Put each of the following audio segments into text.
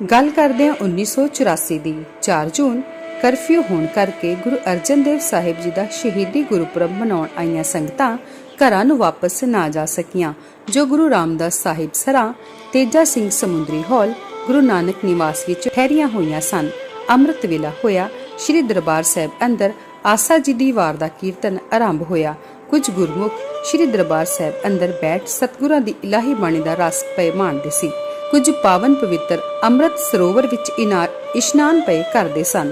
ਗੱਲ ਕਰਦੇ ਹਾਂ 1984 ਦੀ। 4 ਜੂਨ, ਕਰਫਿਊ ਹੋਣ ਕਰਕੇ ਗੁਰੂ ਅਰਜਨ ਦੇਵ ਸਾਹਿਬ ਜੀ ਦਾ ਸ਼ਹੀਦੀ ਗੁਰਪੁਰਬ ਮਨਾਉਣ ਆਈਆਂ ਸੰਗਤਾਂ ਘਰਾਂ ਨੂੰ ਵਾਪਸ ਨਾ ਜਾ ਸਕੀਆਂ, ਜੋ ਗੁਰੂ ਰਾਮਦਾਸ ਸਾਹਿਬ ਸਰਾਂ, ਤੇਜਾ ਸਿੰਘ ਸਮੁੰਦਰੀ ਹਾਲ, ਗੁਰੂ ਨਾਨਕ ਨਿਵਾਸ ਵਿੱਚ ਠਹਿਰੀਆਂ ਹੋਈਆਂ ਸਨ। ਅੰਮ੍ਰਿਤ ਵੇਲਾ ਹੋਇਆ, ਸ੍ਰੀ ਦਰਬਾਰ ਸਾਹਿਬ ਅੰਦਰ ਆਸਾ ਜੀ ਦੀ ਵਾਰ ਦਾ ਕੀਰਤਨ ਆਰੰਭ ਹੋਇਆ। ਕੁਝ ਗੁਰਮੁਖ ਸ੍ਰੀ ਦਰਬਾਰ ਸਾਹਿਬ ਅੰਦਰ ਬੈਠ ਸਤਿਗੁਰਾਂ ਦੀ ਇਲਾਹੀ ਬਾਣੀ ਦਾ ਰਸ ਪਏ ਮਾਣਦੇ ਸੀ। ਕੁਝ ਪਾਵਨ ਪਵਿੱਤਰ ਅੰਮ੍ਰਿਤ ਸਰੋਵਰ ਵਿੱਚ ਇਸ਼ਨਾਨ ਪਏ ਕਰਦੇ ਸਨ।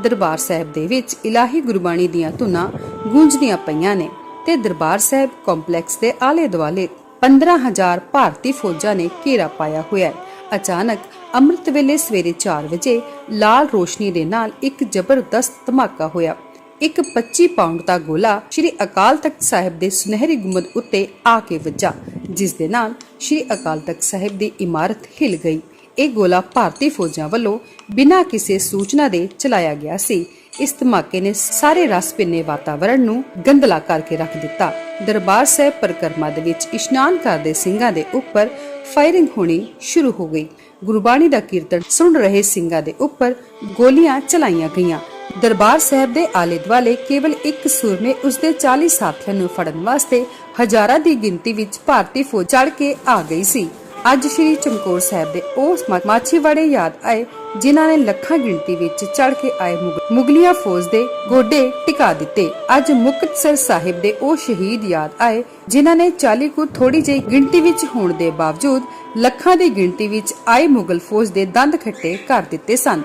ਦਰਬਾਰ ਸਾਹਿਬ ਦੇ ਵਿੱਚ ਇਲਾਹੀ ਗੁਰਬਾਣੀ ਦੀਆਂ ਧੁਨਾਂ ਗੂੰਜਦੀਆਂ ਪਈਆਂ ਨੇ ਤੇ ਦਰਬਾਰ ਸਾਹਿਬ ਕੰਪਲੈਕਸ ਦੇ ਆਲੇ ਦੁਆਲੇ 15000 ਭਾਰਤੀ ਫੌਜਾਂ ਨੇ ਘੇਰਾ ਪਾਇਆ ਹੋਇਆ ਹੈ। ਅਚਾਨਕ ਅੰਮ੍ਰਿਤ ਵੇਲੇ ਸਵੇਰੇ 4 ਵਜੇ ਲਾਲ ਰੋਸ਼ਨੀ ਦੇ ਨਾਲ ਇੱਕ ਜ਼ਬਰਦਸਤ ਧਮਾਕਾ ਹੋਇਆ। ਇੱਕ 25 ਪਾਉਂਡ ਦਾ ਗੋਲਾ ਸ਼੍ਰੀ ਅਕਾਲ ਤਖਤ ਸਾਹਿਬ ਦੇ ਸੁਨਹਿਰੀ ਗੁੰਬਦ ਉੱਤੇ ਆ ਕੇ ਵੱਜਾ, ਜਿਸ ਦੇ ਨਾਲ ਸ਼੍ਰੀ ਅਕਾਲ ਤਖਤ ਸਾਹਿਬ ਦੀ ਇਮਾਰਤ ਹਿਲ ਗਈ। ਇਹ ਗੋਲਾ ਭਾਰਤੀ ਫੌਜਾਂ ਵੱਲੋਂ ਬਿਨਾਂ ਕਿਸੇ ਸੂਚਨਾ ਦੇ ਚਲਾਇਆ ਗਿਆ ਸੀ। ਇਸ ਧਮਾਕੇ ਨੇ ਸਾਰੇ ਰਸ ਭਿੰਨੇ ਵਾਤਾਵਰਣ ਨੂੰ ਗੰਦਲਾ ਕਰਕੇ ਰੱਖ ਦਿੱਤਾ। ਦਰਬਾਰ ਸਾਹਿਬ ਪਰਿਕਰਮਾ ਦੇ ਵਿੱਚ ਇਸ਼ਨਾਨ ਕਰਦੇ ਸਿੰਘਾਂ ਦੇ ਉੱਪਰ ਫਾਇਰਿੰਗ ਹੋਣੀ ਸ਼ੁਰੂ ਹੋ ਗਈ। ਗੁਰਬਾਣੀ ਦਾ ਕੀਰਤਨ ਸੁਣ ਰਹੇ ਸਿੰਘਾਂ ਦੇ ਉੱਪਰ ਗੋਲੀਆਂ ਚਲਾਈਆਂ ਗਈਆਂ। ਦਰਬਾਰ ਸਾਹਿਬ ਦੇ ਆਲੇ ਦੁਆਲੇ ਕੇਵਲ ਇੱਕ ਸੂਰਮੇ ਉਸਦੇ 40 ਸਾਥੀਆਂ ਨੂੰ ਫੜਨ ਵਾਸਤੇ ਹਜ਼ਾਰਾਂ ਦੀ ਗਿਣਤੀ ਵਿੱਚ ਭਾਰਤੀ ਫੌਜ ਚੜ ਕੇ ਆ ਗਈ ਸੀ। ਅੱਜ ਸ਼੍ਰੀ ਚਮਕੌਰ ਸਾਹਿਬ ਦੇ ਉਸ ਮਾਛੀਵਾੜੇ ਯਾਦ ਆਏ, ਜਿਨ੍ਹਾਂ ਨੇ ਲੱਖਾਂ ਗਿਣਤੀ ਵਿੱਚ ਚੜ ਕੇ ਆਏ ਮੁਗ- ਮੁਗਲੀਆ ਫੌਜ ਦੇ ਗੋਡੇ ਟਿਕਾ ਦਿੱਤੇ। ਅੱਜ ਮੁਕਤਸਰ ਸਾਹਿਬ ਦੇ ਉਹ ਸ਼ਹੀਦ ਯਾਦ ਆਏ, ਜਿਨ੍ਹਾਂ ਨੇ 40 ਕੁ ਥੋੜੀ ਜਿਹੀ ਗਿਣਤੀ ਵਿੱਚ ਹੋਣ ਦੇ ਬਾਵਜੂਦ ਲੱਖਾਂ ਦੀ ਗਿਣਤੀ ਵਿੱਚ ਆਏ ਮੁਗਲ ਫੌਜ ਦੇ ਦੰਦ ਖੱਟੇ ਕਰ ਦਿੱਤੇ ਸਨ।